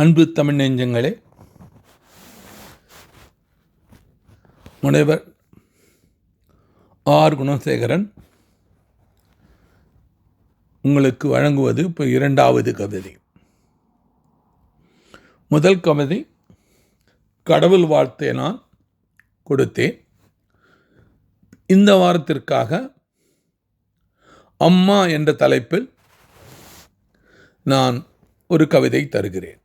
அன்பு தமிழ் நெஞ்சங்களே முனைவர் ஆர். குணசேகரன் உங்களுக்கு வழங்குவது இப்போ இரண்டாவது கவிதை. முதல் கவிதை கடவுள் வாழ்த்தை நான் கொடுத்தேன். இந்த வாரத்திற்காக அம்மா என்ற தலைப்பில் நான் ஒரு கவிதை தருகிறேன்.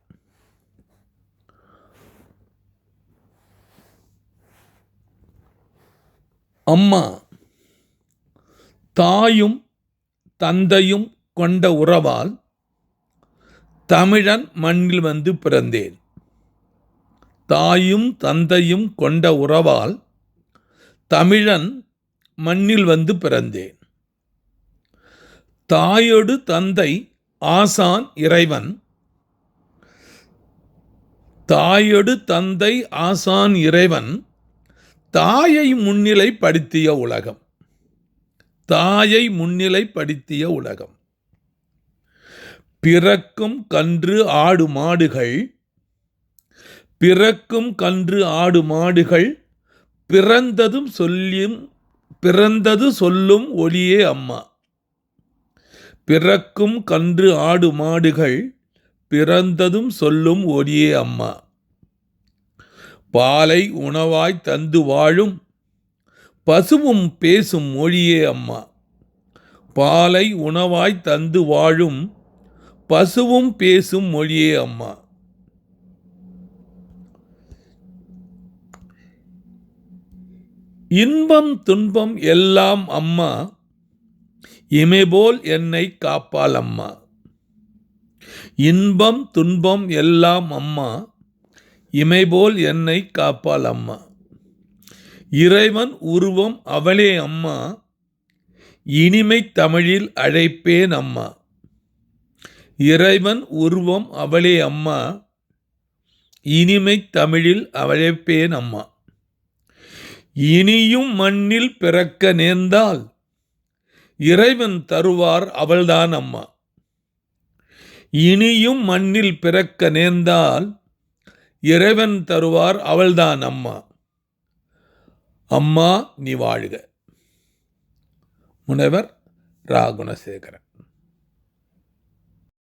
அம்மா தாயும் தந்தையும் கொண்ட உறவால் தமிழன் மண்ணில் வந்து பிறந்தேன். தாயும் தந்தையும் கொண்ட உறவால் தமிழன் மண்ணில் வந்து பிறந்தேன். தாயொடு தந்தை ஆசான் இறைவன். தாயொடு தந்தை ஆசான் இறைவன். தாயை முன்னிலைப்படுத்திய உலகம். தாயை முன்னிலைப்படுத்திய உலகம். பிறக்கும் கன்று ஆடு மாடுகள் பிறக்கும் கன்று ஆடு மாடுகள் பிறந்ததும் சொல்லியும் பிறந்தது சொல்லும் ஒளியே அம்மா. பிறக்கும் கன்று ஆடு மாடுகள் பிறந்ததும் சொல்லும் ஒளியே அம்மா. பாலை உணவாய் தந்து வாழும் பசுவும் பேசும் மொழியே அம்மா. பாலை உணவாய் தந்து வாழும் பசுவும் பேசும் மொழியே அம்மா. இன்பம் துன்பம் எல்லாம் அம்மா. இமைபோல் என்னை காப்பால் அம்மா. இன்பம் துன்பம் எல்லாம் அம்மா. இமைபோல் என்னை காப்பால் அம்மா. இறைவன் உருவம் அவளே அம்மா. இனிமை தமிழில் அழைப்பேன் அம்மா. இறைவன் உருவம் அவளே அம்மா. இனிமை தமிழில் அழைப்பேன் அம்மா. இனியும் மண்ணில் பிறக்க நேர்ந்தால் இறைவன் தருவார் அவள்தான் அம்மா. இனியும் மண்ணில் பிறக்க நேர்ந்தால் இறைவன் தருவார் அவள்தான் அம்மா. அம்மா நீ வாழ்க. முனைவர் ரா குணசேகரன்